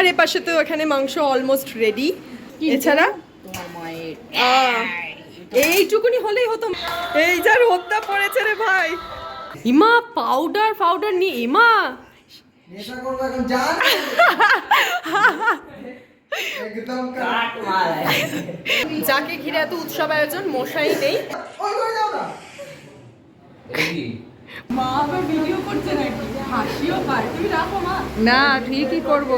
আর এ পাশে তো এখানে মাংস অলমোস্ট রেডি এছাড়া তোমার মায়ের আহ, এইটুকুনি হলেই হতো। এই যার হত্যা পড়েছে রে ভাই। ইমা পাউডার পাউডার নিয়ে ইমা। নেশা করব এখন জান একদম কাট মাল যাকে ঘিরে এত উৎসব আয়োজন মশাই নেই। ওই করে যাও না। মা আবার ভিডিও করছে নাকি? হাসিও পায়। তুমি রাখো মা। না ঠিকই করব।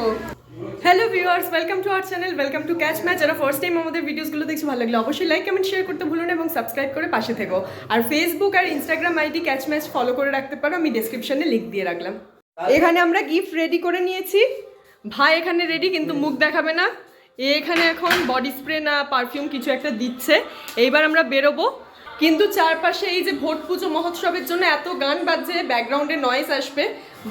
Hello viewers welcome to our channel welcome to catch match যারা ফার্স্ট টাইম আমাদের ভিডিওসগুলো দেখছি, ভালো লাগলে অবশ্যই লাইক কমেন্ট শেয়ার করতে ভুলুন এবং সাবস্ক্রাইব করে পাশে থেকো। আর ফেসবুক আর Instagram ID catch match follow করে রাখতে পারো, আমি ডেসক্রিপশনে লিঙ্ক দিয়ে রাখলাম। এখানে আমরা গিফট রেডি করে নিয়েছি। ভাই এখানে রেডি কিন্তু মুখ দেখাবে না। এখানে এখন বডি স্প্রে না পারফিউম কিছু একটা দিচ্ছে। এইবার আমরা বেরোবো। কিন্তু চারপাশে এই যে ভোট পুজো মহোৎসবের জন্য এত গান বাজছে, ব্যাকগ্রাউন্ডে নয়েস আসবে,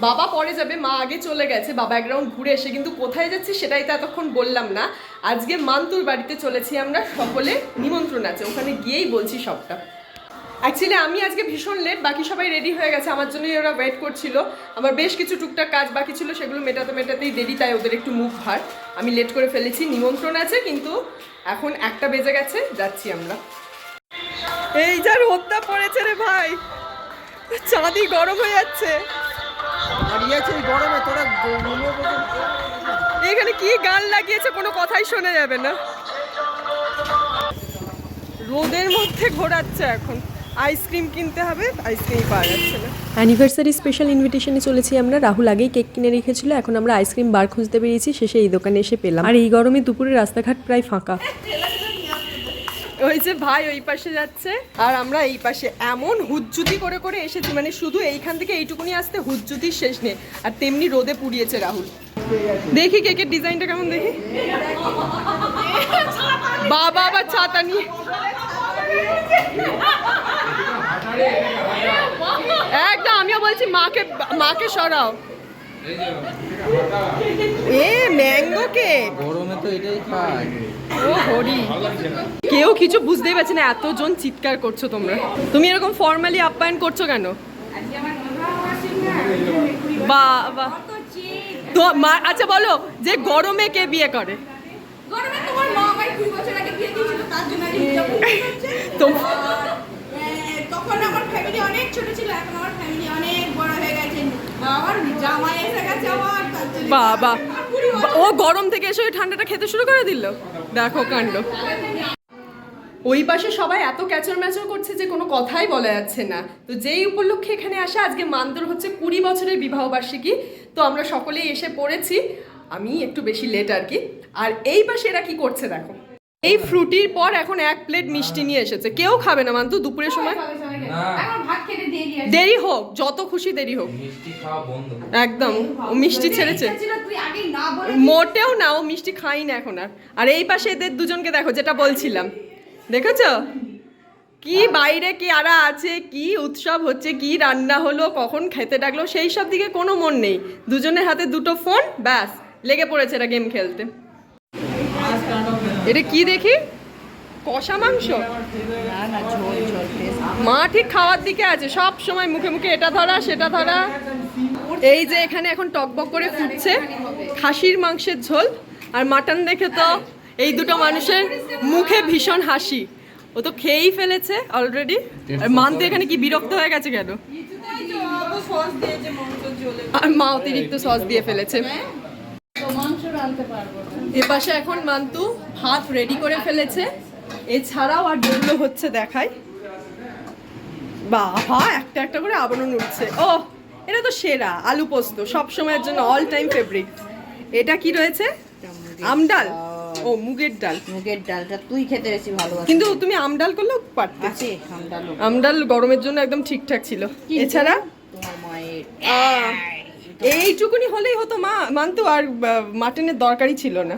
বাবা পরে যাবে, মা আগে চলে গেছে, বা ব্যাকগ্রাউন্ড ঘুরে এসে, কিন্তু কোথায় যাচ্ছি সেটাই তো এতক্ষণ বললাম না। আজকে মান্তুর বাড়িতে চলেছি আমরা, সকলে নিমন্ত্রণ আছে, ওখানে গিয়েই বলছি সবটা। অ্যাকচুয়ালি আমি আজকে ভীষণ লেট বাকি সবাই রেডি হয়ে গেছে, আমার জন্যই ওরা ওয়েট করছিল। আমার বেশ কিছু টুকটাক কাজ বাকি ছিল, সেগুলো মেটাতে মেটাতেই দেরি, তাই ওদের একটু মুখ ভার। আমি লেট করে ফেলেছি, নিমন্ত্রণ আছে, কিন্তু এখন একটা বেজে গেছে, যাচ্ছি আমরা। এই যার হত্যা পড়েছে রে ভাই। চাঁদি গরম হয়ে যাচ্ছে। গরমে তোরা এখানে কি গান লাগিয়েছে কোনো কথাই শোনা যাবে না। রোদের মধ্যে ঘোরাচ্ছে এখন। আইসক্রিম কিনতে হবে আইসক্রিম পাওয়া যাচ্ছে না। অ্যানিভার্সারি স্পেশাল ইনভিটেশনে চলেছি আমরা। রাহুল আগেই কেক কিনে রেখেছিল এখন আমরা আইসক্রিম বার খুঁজতে বেরিয়েছি শেষে এই দোকানে এসে পেলাম। আর এই গরমে দুপুরে রাস্তাঘাট প্রায় ফাঁকা। ওই যে ভাই ওই পাশে যাচ্ছে, আর আমরা এই পাশে। এমন হুজ্জুতি করে করে এসেছি মানে শুধু এইখান থেকে এইটুকুনি আসতে হুজ্জুতির শেষ নেই, আর তেমনি রোদে পুড়িয়েছে রাহুল। দেখি কেকের ডিজাইনটা কেমন দেখি? বাবা আবার ছাতা নিয়ে। একদম, আমিও বলছি মাকে মাকে সরাও। এ, ম্যাঙ্গো কেক। গরমে তো এটাই খায়। ও হরি। কেউ কিছু বুঝতেই পারছে না এতজন চিৎকার করছ তোমরা। তুমি এরকম ফর্মালি আপ্যায়ন করছ কেন? বা বা। তো আচ্ছা বলো যে গরমে কে বিয়ে করে? তখন আমার ফ্যামিলি অনেক ছোট ছিল এখন আমার ফ্যামিলি অনেক বড় হয়ে গেছে জামাই এসে গেছে আমার বাবা ও গরম থেকে এসে ঠান্ডাটা খেতে শুরু করে দিল? দেখো কাণ্ড। ওই পাশে সবাই এত ক্যাচর ম্যাচর করছে যে কোনো কথাই বলা যাচ্ছে না। তো যেই উপলক্ষে এখানে আসা, আজকে মান্তর হচ্ছে কুড়ি বছরের বিবাহ বার্ষিকী। তো আমরা সকলেই এসে পড়েছি। আমি একটু বেশি লেট আর কি। আর এই পাশে এরা কি করছে দেখো। এই ফ্রুটির পর এখন এক প্লেট মিষ্টি নিয়ে এসেছে। কেউ খাবে না, মান্তু, দুপুরের সময়? এখন ভাত খেতে দিয়ে দিয়ে দেরি হোক যত খুশি দেরি হোক। মিষ্টি খাওয়া বন্ধ। একদম ও মিষ্টি ছেড়েছে। তুই আগে না বলে মোটেও না ও মিষ্টি খাই না এখন আর। আর এই পাশে এদের দুজনকে দেখো যেটা বলছিলাম। দেখেছ? কি বাইরে কি আরা আছে কি উৎসব হচ্ছে কি রান্না হলো কখন খেতে ডাকলো সেই সব দিকে কোনো মন নেই। দুজনের হাতে দুটো ফোন ব্যাস লেগে পড়েছে এরা গেম খেলতে। এটা কি দেখি? কষা মাংস? মা ঠিক খাওয়ার দিকে আছে সব সময় মুখে মুখে এটা ধরা সেটা ধরা। এই যে এখানে এখন টকবক করে ফুটছে খাসির মাংসের ঝোল আর মাটন দেখে তো এই দুটো মানুষের মুখে ভীষণ হাসি। ও তো খেয়েই ফেলেছে অলরেডি আর মান তো এখানে কি বিরক্ত হয়ে গেছে কেন? আর মা অতিরিক্ত সস দিয়ে ফেলেছে। এপাশে এখন মান্তু ভাত রেডি করে ফেলেছে। এছাড়াও আর যেগুলো হচ্ছে দেখায়। বাবা একটা একটা করে আবরণ উঠছে। ও এটা তো সেরা আলু পোস্ত সব সময়ের জন্য অল টাইম ফেভারিট এটা কি রয়েছে? আমডাল ও মুগের ডাল। মুগের ডালটা তুই খেতে বেশি ভালোবাসিস। কিন্তু তুমি আমডাল করলেও পারতে। আছে আমডালও আমডাল গরমের জন্য একদম ঠিকঠাক ছিল। এছাড়া? তোমার মায়ের এইটুকুনি হলেই হতো মা। মানতো আর মাটনের দরকারই ছিল না।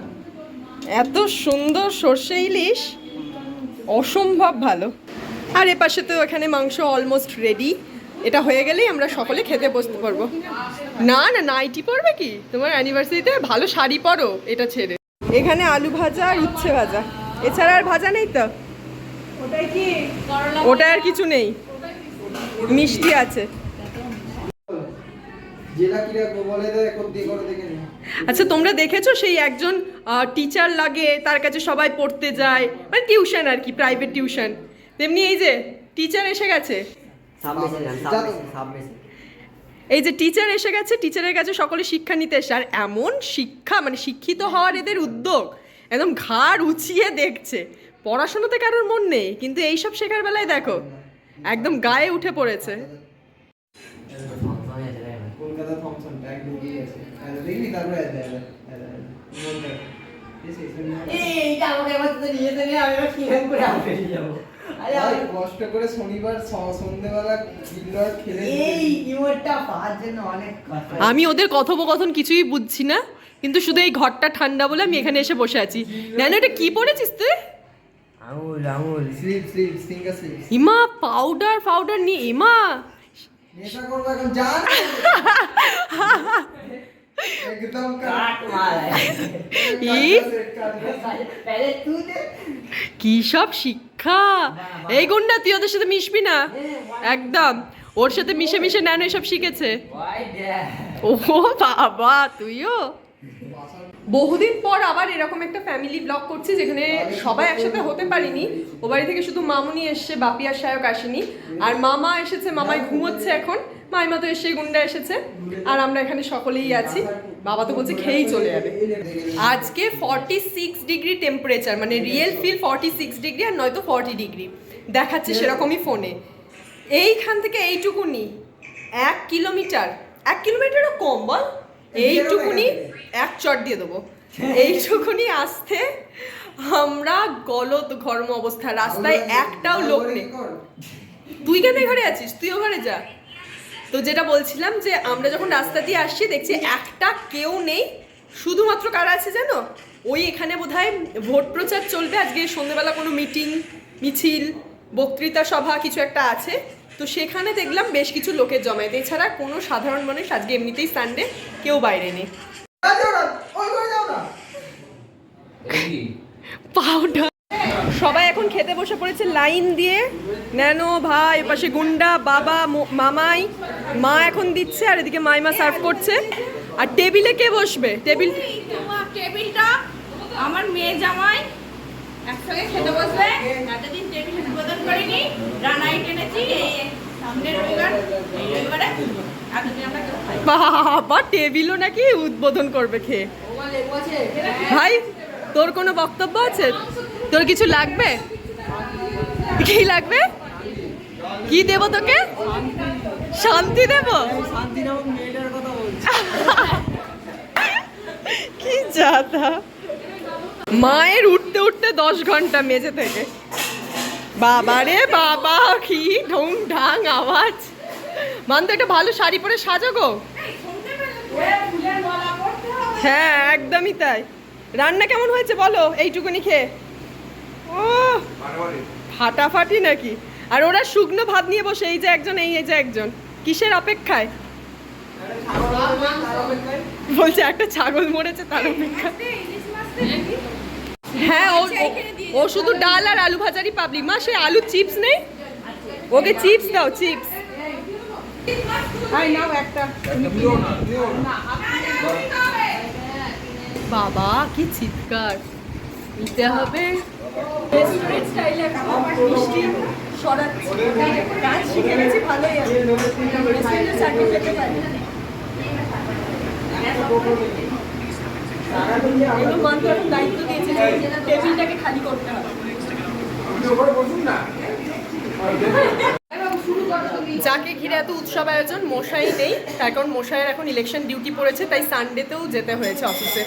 এত সুন্দর সর্ষে ইলিশ। অসম্ভব ভালো। আর এপাশে তো এখানে মাংস অলমোস্ট রেডি এটা হয়ে গেলেই আমরা সকলে খেতে বসতে পারব। না না, নাইটি পরবে কি? তোমার অ্যানিভার্সারিতে ভালো শাড়ি পরো, এটা ছেড়ে। এখানে আলু ভাজা আর উচ্ছে ভাজা। এছাড়া আর ভাজা নেই তো? ওটা আর কিছু নেই। মিষ্টি আছে জেলা কি রাখব বলে দে করতে করে দেখে নি আচ্ছা তোমরা দেখেছ সেই একজন টিচার লাগে তার কাছে সবাই পড়তে যায় মানে টিউশন আর কি প্রাইভেট টিউশন তেমনি এই যে টিচার এসে গেছে। এই যে টিচার এসে গেছে টিচারের কাছে সকলে শিক্ষা নিতে এসে আর এমন শিক্ষা মানে শিক্ষিত হওয়ার এদের উদ্যোগ একদম ঘাড় উঁচিয়ে দেখছে। পড়াশোনাতে কারোর মন নেই কিন্তু এইসব শেখার বেলায় দেখো একদম গায়ে উঠে পড়েছে কলকাতা থমসন ট্যাগ ঢুকিয়ে গেছে আরে দেখবি তারপরে আয় দেয় মনটা এইটা আমাকে এবার তো নিয়ে দেবে আমি এবার কীরকম করে আউট হয়ে যাব আমি কষ্ট করে শনিবার সন্ধ্যেবেলা খেলে এই ইমোটটা পাওয়ার জন্য অনেক আমি ওদের কথোপকথন কিছুই বুঝছি না কিন্তু শুধু এই ঘরটা ঠান্ডা বলে আমি এখানে এসে বসে আছি। জানো এটা কি পড়েছিস তুই? আঙুল আঙুল স্লিপ স্লিপ ফিঙ্গার স্লিপ ইমা পাউডার পাউডার নিয়ে ইমা। নেশা করব এখন জান একদম কাট মার ই पहले तू दे কি সব শিক্ষা এই গুন্ডা তুই ওদের সাথে মিশবি না একদম ওর সাথে মিশে মিশে ন্যানো এসব শিখেছে ভাই দেখ ও বাবা তুইও বহুদিন পর আবার এরকম একটা ফ্যামিলি ব্লগ করছি যেখানে সবাই একসাথে হতে পারিনি ও বাড়ি থেকে শুধু মামুনি এসছে বাপি আর সায়ক আসেনি আর মামা এসেছে মামাই ঘুমোচ্ছে এখন মাইমা তো এসে গুন্ডা এসেছে। আর আমরা এখানে সকলেই আছি। বাবা তো বলছে খেয়েই চলে যাবে। আজকে ফর্টি সিক্স ডিগ্রি টেম্পারেচার মানে real feel forty six degree আর নয়তো ফর্টি ডিগ্রি দেখাচ্ছে সেরকমই ফোনে এইখান থেকে এইটুকুনি এক কিলোমিটার। এক কিলোমিটারও কম বল। এইটুকুনি এক চট দিয়ে দেবো। এইটুকুনি আসতে আমরা গলত ঘর্ম অবস্থা। রাস্তায় একটাও লোক নেই। তুই কেন ঘরে আছিস? তুইও ঘরে যা। তো যেটা বলছিলাম যে আমরা যখন রাস্তা দিয়ে আসছি দেখছি একটা কেউ নেই। শুধুমাত্র কারা আছে জানো? ওই এখানে বোধহয় ভোট প্রচার চলবে। আজকে সন্ধ্যেবেলা কোনো মিটিং মিছিল বক্তৃতা সভা কিছু একটা আছে। তো সেখানে দেখলাম বেশ কিছু লোকের জমায়েত। এছাড়া কোনো সাধারণ মানুষ আজকে এমনিতেই সানডে কেউ বাইরে নেই। পাউডার। সবাই এখন খেতে বসে পড়েছে লাইন দিয়ে। ন্যানো ভাই পাশে গুন্ডা বাবা মামাই। মা এখন দিচ্ছে আর এদিকে মাইমা সার্ভ করছে। আর টেবিলে কে বসবে? টেবিল টেবিলটা আমার মেয়ে জামাই একসঙ্গে খেতে বসবে। এতদিন টেবিল উদ্বোধন করিনি রানাই টেনেছি এই সামনের রবিবার এই রবিবারে। বাবা টেবিলও নাকি উদ্বোধন করবে খেয়ে। ভাই তোর কোনো বক্তব্য আছে? তোর কিছু লাগবে? কি লাগবে? কি দেব তোকে? শান্তি দেব? কি যাতা মায়ের উঠতে উঠতে দশ ঘণ্টা মেঝে থেকে। বাবা রে বাবা কি ঢং ঢাং আওয়াজ। মান তো একটা ভালো শাড়ি পরে পরতে হবে হ্যাঁ একদমই তাই। রান্না কেমন হয়েছে বলো এইটুকুনি খেয়ে। ফাটাফাটি নাকি? আর ওরা শুকনো ভাত নিয়ে বসে, এই যে একজন, এই যে একজন। কিসের অপেক্ষায়? বলছে, একটা ছাগল মরেছে, তার দিয়ে হ্যাঁ ও শুধু ডাল আর আলু ভাজারই পাবলি। মা, সে আলু চিপস নেই? ওকে চিপস দাও, চিপস। বাবা, কি চিৎকার। নিতে হবে। রেস্টুরেন্ট স্টাইলে মিষ্টি সরাচ্ছি কাজ শিখে গেছি ভালোই আছে। এখন দায়িত্ব দিয়েছে যে টেবিলটাকে খালি করতে হবে। যাকে ঘিরে এত উৎসব আয়োজন, মশাই নেই। তার কারণ মশাইয়ের এখন ইলেকশন ডিউটি পড়েছে, তাই সানডেতেও যেতে হয়েছে অফিসে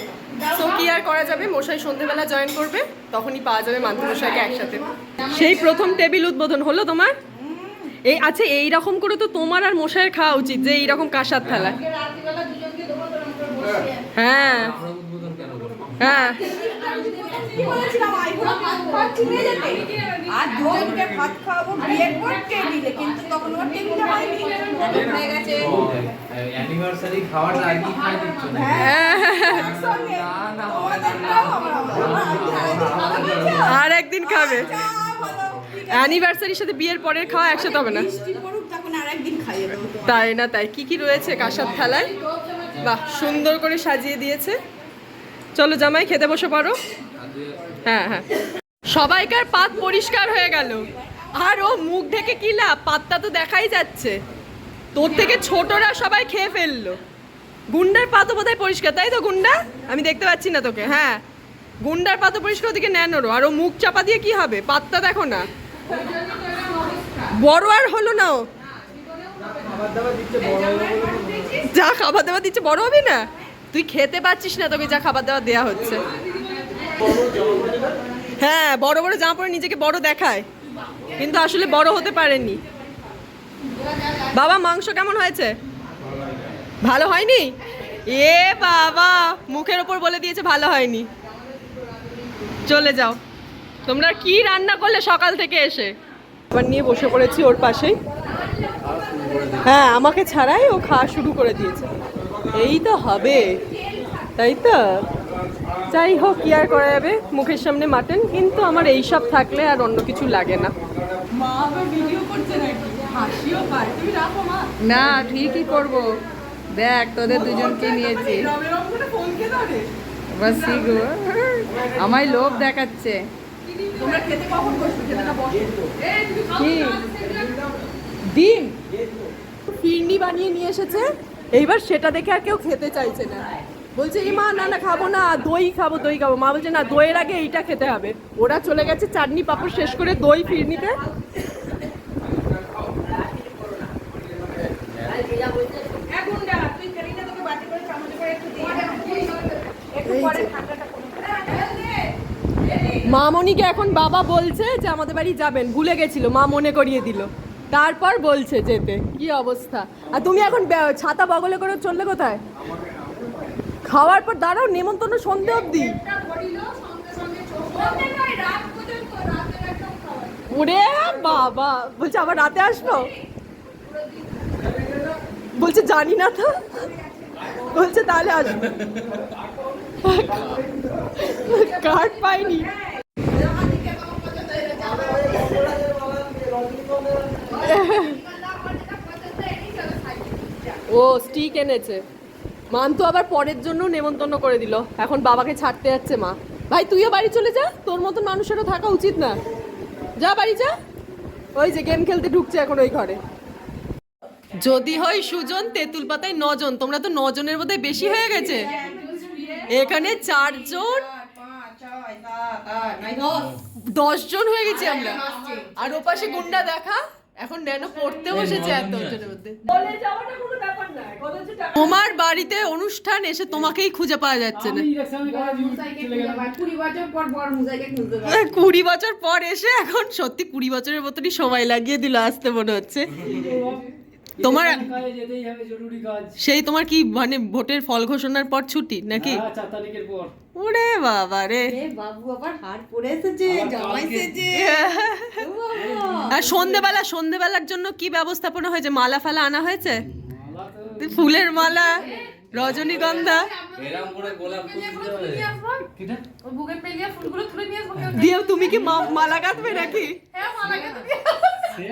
সো কি আর করা যাবে? মশাই সন্ধেবেলা জয়েন করবে তখনই পাওয়া যাবে মান্তি মশাইকে একসাথে। সেই প্রথম টেবিল উদ্বোধন হলো তোমার? এই আচ্ছা এই রকম করে তো তোমার আর মশাইয়ের খাওয়া উচিত যে এই রকম কাঁসার থালা। হ্যাঁ। হ্যাঁ। আর একদিন খাবে। অ্যানিভার্সারির সাথে বিয়ের পরের খাওয়া একসাথে হবে না। তাই না, তাই। কি কি রয়েছে কাঁসার থালায় বাহ, সুন্দর করে সাজিয়ে দিয়েছে। চলো জামাই, খেতে বসে পারো? হ্যাঁ হ্যাঁ। সবাইকার পাত পরিষ্কার হয়ে গেল। আর ও মুখ ঢেকে কি লাভ? পাতটা তো দেখাই যাচ্ছে। তোর থেকে ছোটরা সবাই খেয়ে ফেলল। গুন্ডার পাতো বোধহয় পরিষ্কার, তাই তো গুন্ডা? আমি দেখতে পাচ্ছি না তোকে হ্যাঁ। গুন্ডার পাতো পরিষ্কার, ওদিকে নেনোরও আর ও মুখ চাপা দিয়ে কি হবে? পাতটা দেখো না। বড় আর হলো না ও। যা খাবার দাবার দিচ্ছে, বড় হবি না? তুই খেতে পাচ্ছিস না, তোকে যা খাবার দাবার দেওয়া হচ্ছে। হ্যাঁ বড় বড় জামা পরে নিজেকে বড় দেখায়। কিন্তু আসলে বড় হতে পারেনি বাবা, মাংস কেমন হয়েছে? ভালো হয়নি? এ বাবা, মুখের ওপর বলে দিয়েছে ভালো হয়নি। চলে যাও। তোমরা কি রান্না করলে সকাল থেকে এসে? আবার নিয়ে বসে পড়েছি ওর পাশেই। হ্যাঁ আমাকে ছাড়াই ও খাওয়া শুরু করে দিয়েছে। এই তো হবে। তাই তো? যাই হোক কি আর করা যাবে? মুখের সামনে মাটন কিন্তু আমার এই সব থাকলে আর অন্য কিছু লাগে না। মা আবার ভিডিও করছে নাকি? হাসিও পায়। তুমি রাখো মা। না ঠিকই করব। দেখ তোদের দুজনকে নিয়েছি। বাস গো আমায় লোভ দেখাচ্ছে। ডিম? ফিরনি বানিয়ে নিয়ে এসেছে। এইবার সেটা দেখে আর কেউ খেতে চাইছে না। বলছে এই মা না না, খাব না দই খাব দই খাব। মা বলছে, না, দইয়ের আগে এইটা খেতে হবে। ওরা চলে গেছে চাটনি পাপড় শেষ করে দই ফিরনিতে। মামনিকে এখন বাবা বলছে যে আমাদের বাড়ি যাবেন। ভুলে গেছিল, মা মনে করিয়ে দিল। তারপর বলছে যেতে। কি অবস্থা? আর তুমি এখন ছাতা বগলে করে চললে কোথায়? খাওয়ার পর দাঁড়াও, নেমন্তন্ন সন্ধে অবধি। ওরে বাবা! বলছে, আবার রাতে আসব? বলছে, জানি না তো। বলছে, তাহলে আসব। কার্ড পাইনি। ও স্টিক এনেছে। মান তো আবার পরের জন্য নেমন্তন্ন করে দিল। এখন বাবাকে ছাড়তে যাচ্ছে মা। ভাই, তুইও বাড়ি চলে যা। তোর মতন মানুষেরও থাকা উচিত না। যা বাড়ি যা। ওই যে গেম খেলতে ঢুকছে এখন ওই ঘরে। যদি হয় সুজন, তেঁতুল পাতায় নজন। তোমরা তো নজনের বোধহয় বেশি হয়ে গেছে। এখানে চারজন। দশজন হয়ে গেছি আমরা। আর ওপাশে গুন্ডা দেখা। এখন ন্যানো পড়তে বসেছে এত মধ্যে। তোমার বাড়িতে অনুষ্ঠান এসে তোমাকেই খুঁজে পাওয়া যাচ্ছে না। কুড়ি বছর পর বড় মুজাইকে খুঁজতে কুড়ি বছর পর এসে এখন সত্যি কুড়ি বছরের মতনই সময় লাগিয়ে দিল আসতে মনে হচ্ছে। তোমার সেই তোমার কি মানে ভোটের ফল ঘোষণার পর ছুটি নাকি? হ্যাঁ, ওরে বাবা রে। বাবু আবার হার পরে এসেছে জামাই এসেছে। আর সন্ধেবেলা সন্ধেবেলার জন্য কি ব্যবস্থাপনা হয়েছে? মালা ফালা আনা হয়েছে? তো ফুলের মালা রজনীগন্ধা। এরম করে গোলাপ ফুল দিতে হবে কিটা? দিয়েও তুমি কি মা- মালা গাঁথবে নাকি?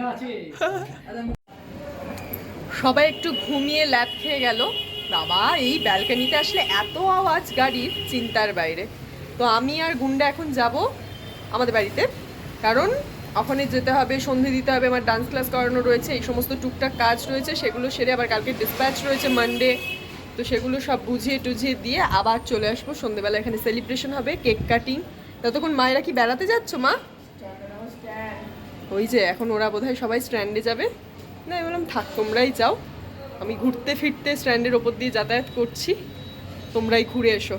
আছে। সবাই একটু ঘুমিয়ে ল্যাপ খেয়ে গেল। বাবা এই ব্যালকনিতে আসলে এত আওয়াজ গাড়ির চিন্তার বাইরে। তো আমি আর গুন্ডা এখন যাব আমাদের বাড়িতে। কারণ ওখানে যেতে হবে সন্ধে দিতে হবে আমার ডান্স ক্লাস করানো রয়েছে এই সমস্ত টুকটাক কাজ রয়েছে সেগুলো সেরে আবার কালকে ডিসপ্যাচ রয়েছে মানডে তো সেগুলো সব বুঝিয়ে টুঝিয়ে দিয়ে আবার চলে আসব। সন্ধেবেলা এখানে সেলিব্রেশন হবে কেক কাটিং ততক্ষণ মায়েরা কি বেড়াতে যাচ্ছ মা? ওই যে এখন ওরা বোধহয় সবাই স্ট্যান্ডে যাবে। না, আমি বললাম, থাক, তোমরাই যাও। আমি ঘুরতে ফিরতে স্ট্যান্ডের ওপর দিয়ে যাতায়াত করছি। তোমরাই ঘুরে এসো।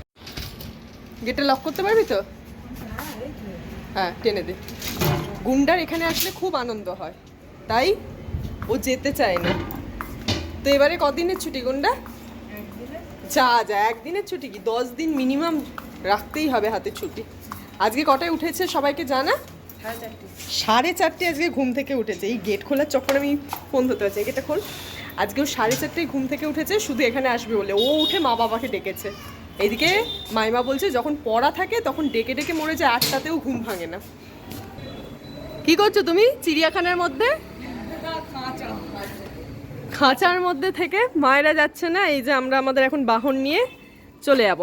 গেটে লক করতে পারবি তো? হ্যাঁ টেনে দে। গুন্ডার এখানে আসলে খুব আনন্দ হয়। তাই ও যেতে চায় না। তো এবারে কদিনের ছুটি, গুন্ডা? যা যা, একদিনের ছুটি কি? দশ দিন মিনিমাম রাখতেই হবে হাতে ছুটি। আজকে কটায় উঠেছে সবাইকে জানা? সাড়ে চারটে। আজকে ঘুম থেকে উঠেছে। এই গেট খোলার চক্করে আমি ফোন ধরতে পারছি গেটটা খোল। আজকেও সাড়ে চারটেয় ঘুম থেকে উঠেছে, শুধু এখানে আসবে বলে। ও উঠে মা বাবাকে ডেকেছে। এদিকে মাইমা বলছে, যখন পড়া থাকে তখন ডেকে ডেকে মরে যায়, আটটাতেও ঘুম ভাঙে না। কি করছ তুমি চিড়িয়াখানার মধ্যে? খাঁচার মধ্যে থেকে মায়েরা যাচ্ছে না। এই যে আমরা আমাদের এখন বাহন নিয়ে চলে যাব।